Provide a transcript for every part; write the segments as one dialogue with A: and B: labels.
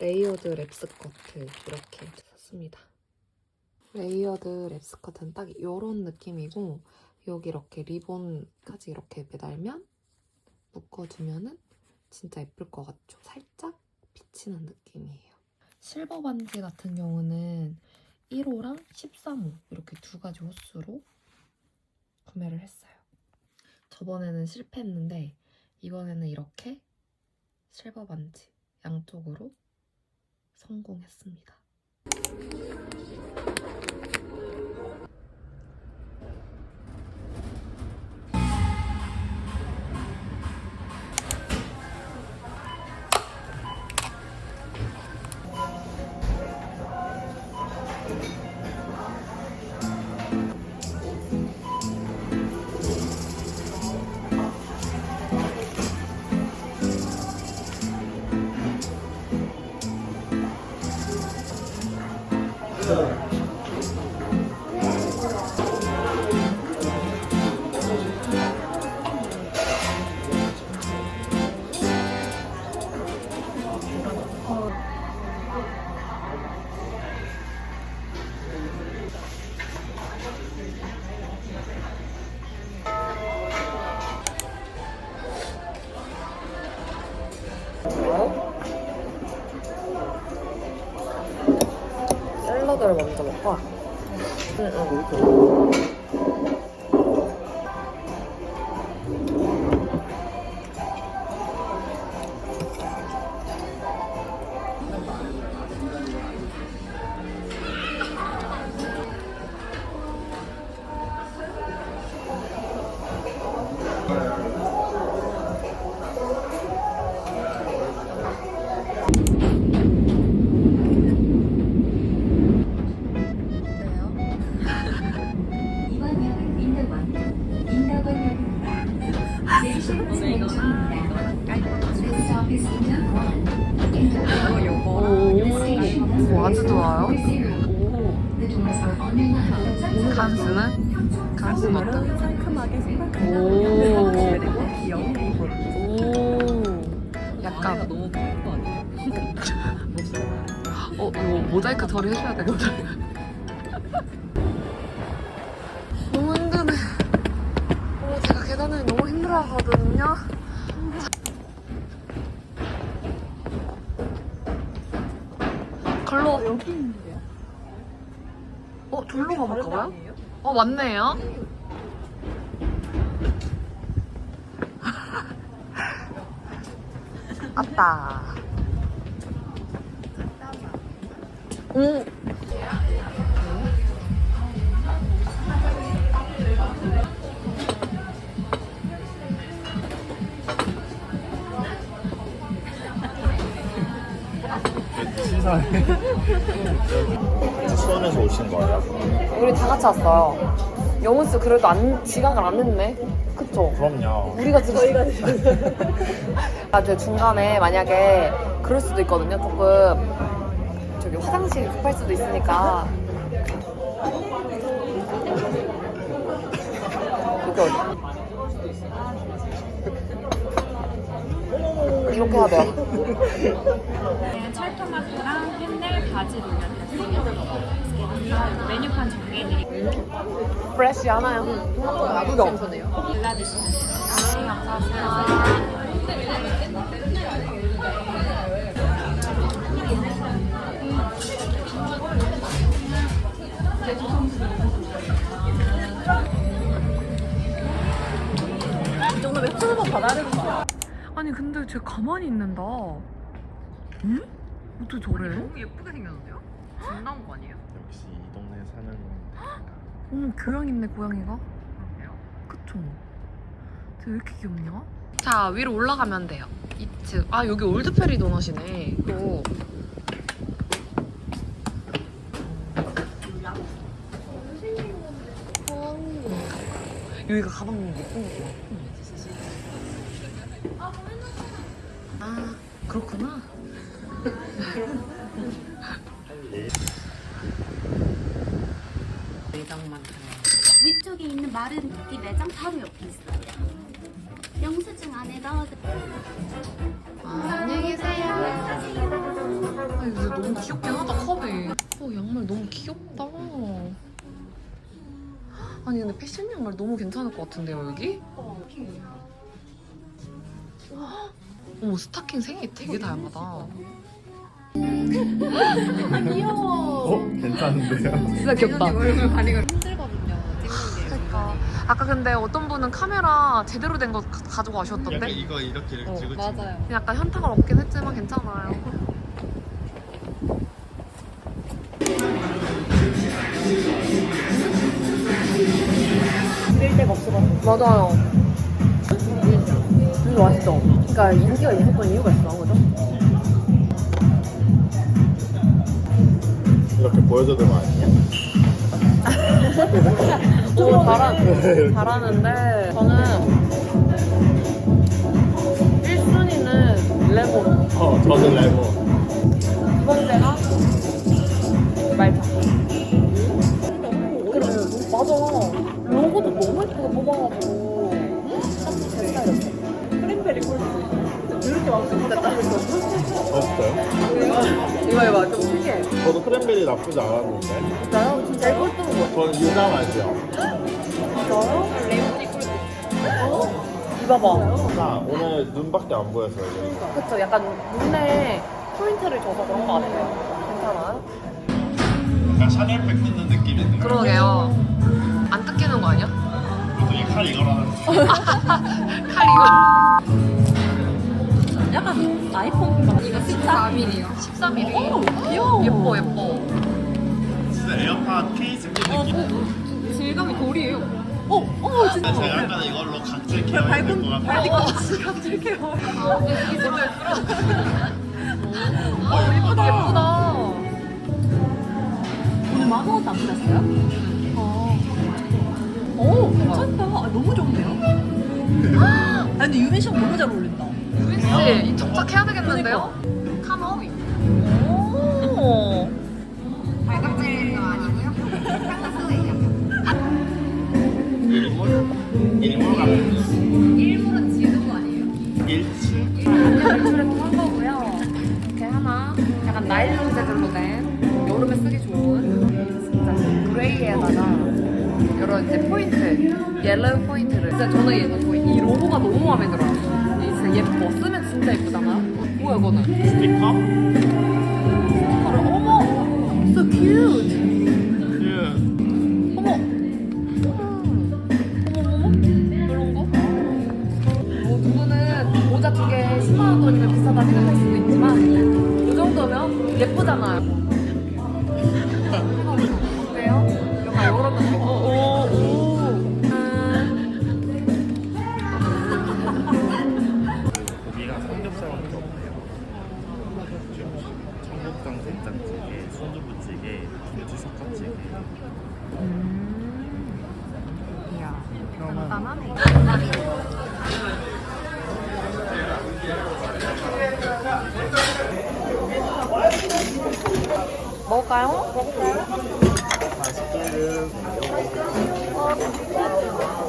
A: 레이어드 랩 스커트 이렇게 샀습니다. 레이어드 랩 스커트는 딱 이런 느낌이고 여기 이렇게 리본까지 이렇게 매달면 묶어주면은 진짜 예쁠 것 같죠? 살짝 비치는 느낌이에요. 실버 반지 같은 경우는 1호랑 13호 이렇게 두 가지 호수로 구매를 했어요. 저번에는 실패했는데 이번에는 이렇게 실버 반지 양쪽으로 성공했습니다. 샐러드를 먼저 먹고 응, 간수는? 간수는 어때?
B: 상큼하게
A: 오.
B: 그리고 귀여운 메이플
A: 오. 약간
B: 너무 예쁜 거 아니에요?
A: 어 이거 모자이크 처리 해줘야 되거든. 너무 힘드네. 어, 제가 계단을 너무 힘들어 하거든요. 걸로
B: 여기 있는데요?
A: 어 절로 가볼까요?
B: 아니에요?
A: 어 맞네요. 아따. 오.
C: 시사해. 수원에서 오신 거예요?
A: 우리 다 같이 왔어요. 영훈 씨 그래도 안 지각을 안 했네. 그쵸?
C: 그럼요.
A: 우리가 지금 저희가 아, 저 중간에 만약에 그럴 수도 있거든요. 조금 저기 화장실 급할 수도 있으니까 여기 어디? 이렇게 해야 돼요.
D: 네, 철토마토랑 캔넬 바지 올려드렸어요. 메뉴판 정리해드릴게요.
A: 프레쉬 하나요? 구경.
D: 골라드시면 돼요. 네, 감사합니다.
B: 이 정도 맥주는 받아야 되는 거 아니야?
A: 아니 근데 쟤 가만히 있는다. 응? 어떻게 저래?
B: 너무 예쁘게 생겼는데요? 안 나온 거 아니에요?
C: 역시 이 동네 사는
A: 어머 교양 있네 고양이가.
B: 그러게요.
A: 그쵸? 쟤왜 이렇게 귀엽냐? 자 위로 올라가면 돼요 2층 아 여기 올드페리 도넛이네 또 여기가 가방 예쁜 거아 그렇구나 매장만
E: 위쪽에 있는 마른 토끼 매장 바로 옆에 있어요. 영수증 안에 넣어드.
A: 아, 안녕히 계세요 아 이거 너무 귀엽긴 하다 컵이. 어 양말 너무 귀엽다. 아니 근데 패션 양말 너무 괜찮을 것 같은데요 여기? 어머 스타킹 색이 되게 다양하다.
C: 어? 괜찮은데요?
A: 진짜 귀엽다.
B: 얼굴 가리가 힘들거든요. 찍는 게.
A: 그러니까 아까 근데 어떤 분은 카메라 제대로 된 거 가지고
C: 약간
A: 가셨던데?
C: 이거 이렇게 이렇게
A: 어,
C: 찍고
B: 맞아요.
A: 약간 현타가 없긴 했지만 괜찮아요.
D: 드릴 데가 없어가지고.
A: 맞아요. 음, 맛있어. 그러니까 인기가 있었던 이유가 있어, 그죠?
C: 이렇게 보여줘도 되는 거 아니냐?
A: 오, 잘하, 잘하는데 저는 1순위는 레몬,
C: 어 저는 레몬
A: 두 번째가 말차. 그래, 맞아. 로고도 너무 예쁘게 뽑아가지고 딱제 스타일이었어. 크랜베리 콜드 이렇게 완성됐다.
C: 없어요?
A: 이거 이거 좀 신기해.
C: 저도 크랜베리 나쁘지 않았는데
A: 진짜요? 진짜 제일 꼴등은 뭐?
C: 저는 유자 맛이요
A: 진짜요? 레몬이. 어? 이거 봐.
C: 나 오늘 눈밖에 안 보여서요
A: 그쵸, 약간 눈에 포인트를 줘서 그런 것 같아요. 괜찮아요?
C: 약간 샤넬백 뜯는 느낌인데
A: 그러게요. 안 뜯기는 거 아니야?
C: 보통 이칼 이거라는
A: 칼 이거
D: 약간 아이폰 같은 이거 14mm요.
A: 13mm.
D: 귀여워.
A: 예뻐, 예뻐.
C: 진짜 에어팟 케이스 낀 느낌
D: 질감이 돌이에요. 어, 어, 진짜.
C: 제가 약간 이걸로 각질 케어 해야 될것 같아요
A: 어, 예쁘다. 예쁘다.
D: 오늘 만 원도 안 받았어요? 어. 오, 괜찮다. 아, 너무 좋은데요? 아, 근데 유민 씨랑 너무 잘 어울린다.
A: 유빈 씨, 이 정착해야 되겠는데요? 카노. 오.
B: 발각질은 아니고요.
C: 일몰? 일몰 같은
B: 일몰은 거 아니에요?
C: 일치?
A: 매출액도 한 거고요. 이렇게 하나, 약간 나일론 재질로 된 여름에 쓰기 좋은 진짜 그레이에다가 이런 이제 포인트, 옐로우 포인트를 진짜 저는 이, 이 로고가 너무 마음에 들어요. 이 진짜 예뻐. 쓰면 진짜 예쁘잖아요. 뭐야 이거는?
C: 스티커?
A: 어머, so cute.
C: 그
A: 어머. 어머머머? 이런 거? 뭐 누구는 모자 두 개 10만 원 돈이면 비싸다 생각할 수도 있지만 이 정도면 예쁘잖아요. 간단하네. 먹을까요?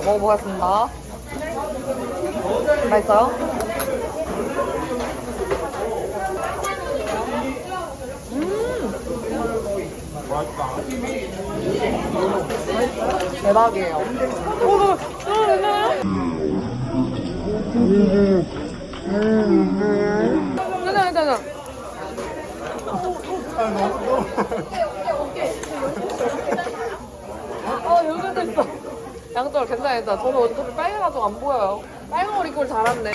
A: 먹어보겠습니다. 맛있어요?
C: 맛있다
A: 대박이에요. 괜찮아, 괜찮아. 아, 있어. 양털 괜찮아, 괜찮아. 저는 어차피 빨개가지고 안 보여요. 빨간 옷 입고 올 잘았네.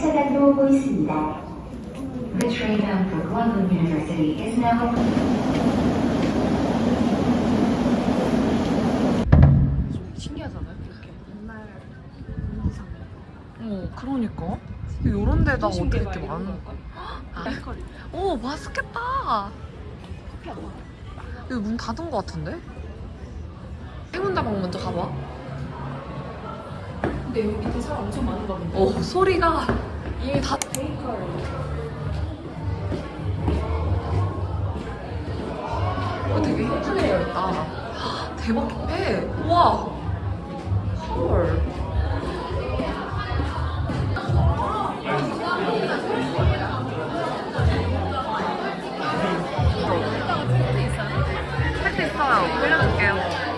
F: 열차가 들어오고 있습니다. The train bound for Guangdong University is now
A: 신기하잖아요, 이렇게. 어, 그러니까. 이런 데다가 어떻게 이렇게 많은 아, 오, 맛있겠다. 여기 문 닫은 것 같은데? 해문다방 먼저 가봐.
D: 근데 여기 밑에 사람 엄청 많은가 본데.
A: 어, 소리가 이미 다. 어, 되게 예쁘게 열었다. 대박 해. 우와. 헐. 팩트 있어요. 올려줄게요.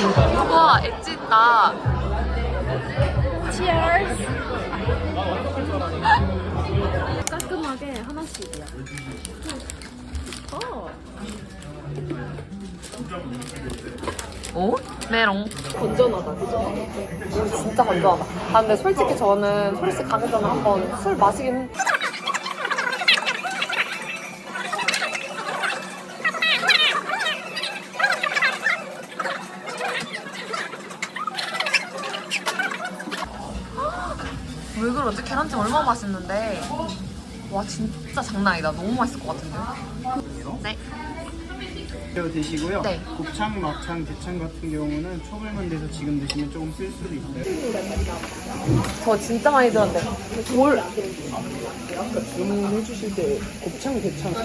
A: 우와, 엣지 있다.
E: 깔끔하게 하나씩이야.
A: 어? 메롱. 건전하다, 그죠? 진짜 건전하다. 아, 근데 솔직히 저는 솔직히 가기 전에 한번 술 마시긴. 왜 그러지? 계란찜 얼마나 맛있는데. 와, 진짜 장난 아니다. 너무 맛있을 것 같은데요? 네.
G: 드시고요.
A: 네.
G: 곱창, 막창, 대창 같은 경우는 초벌만 돼서 지금 드시면 조금 쓸 수도 있어요.
A: 저 진짜 많이 들었는데. 뭘.
G: 주문해 주실 때 곱창, 대창
A: 다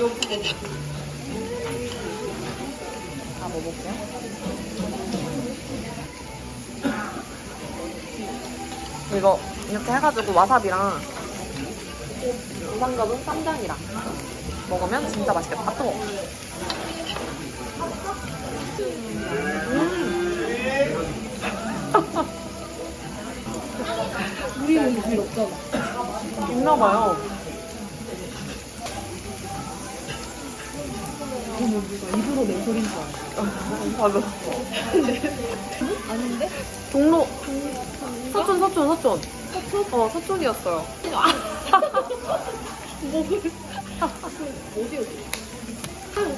A: 먹어볼게요. 이거 이렇게 해가지고 와사비랑 우삼겹은 쌈장이랑 먹으면 진짜 맛있겠다. 아, 뜨거워.
D: 우리는 길 없잖아.
A: 있나봐요.
D: 입으로 낸 소리인 줄 알아.
A: 맞아.
D: 아닌데?
A: 종로. 서촌, 서촌, 서촌. 서촌? 어, 서촌이었어요.
D: 어디였지?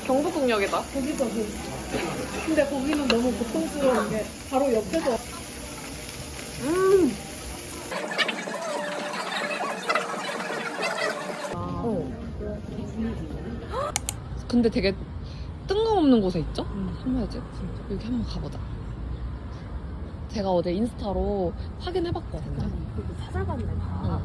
A: 경부동역이다.
D: 거기서 그. 근데 거기는 너무 고통스러운 게 바로 옆에서
A: 음. 어. 근데 되게 뜬금없는 곳에 있죠? 숨어야지. 여기 한번 가보자. 제가 어제 인스타로 확인해봤거든요.
E: 찾아봤네.
A: 어.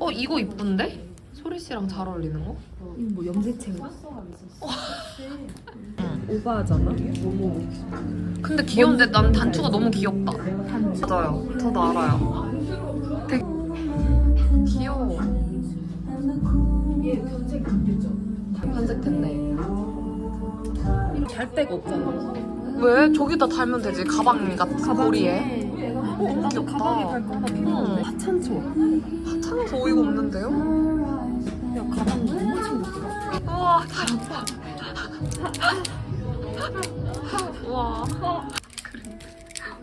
A: 어 이거 이쁜데? 소리 씨랑 잘 어울리는 거?
D: 뭐 염색체
A: 오바하잖아. 근데 귀여운데 난 단추가 너무 귀엽다. 맞아요. 저도 알아요. 되게 귀여워.
D: 얘 변색 됐죠?
A: 반색됐네.
D: 잘 데가 없잖아.
A: 왜? 저기다 달면 되지. 가방 같은 고리에.
D: 어, 나도
A: 귀엽다.
D: 가방에 달거 하나
A: 응.
D: 필요한데. 하찮죠?
A: 하찮아서 어이가 없는데요?
D: 야, 가방 너무 챙겼더라.
A: 우와, 잘한다. 우와. 그래.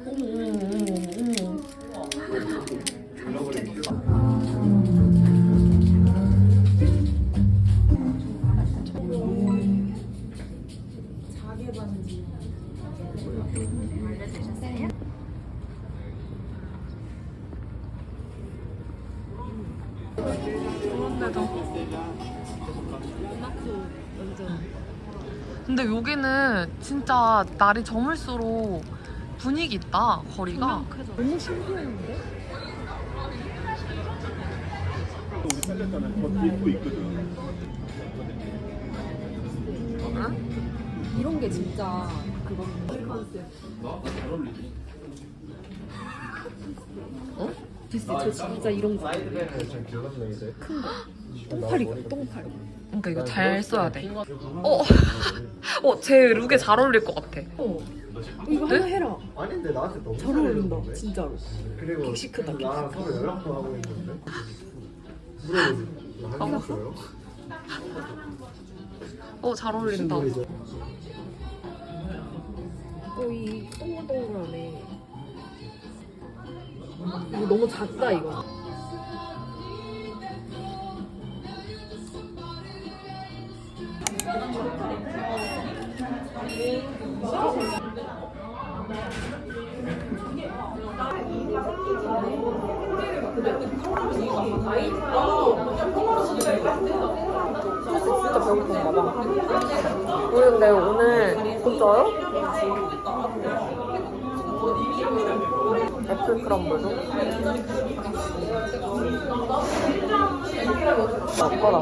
A: 어머, 어머, 여기는 진짜 날이 저물수록 분위기 있다 거리가.
H: 너무 신기했는데?
I: 우리 뒤에 또 있거든.
D: 이런 게 진짜 그건 어? 됐어 저 진짜 이런 거 똥파리가 똥파리
A: 그러니까 이거 잘 써야 돼. 어, 어, 제 룩에 잘 어울릴 것 같아.
D: 이거 하나 해라.
J: 아닌데 나한테 너무
D: 잘 어울린다 진짜로.
J: 그리고
D: 격식크다,
J: 나랑 서로 연락도 하고 있는데? 물어보지 한 있어요?
A: 어, 잘 어울린다.
D: 어 이 동글동글하네. 이거 너무 작다 이거
A: 진짜 배고픈가 봐. 우리 근데 오늘 진짜요? 애플 크럼블도? 아까 나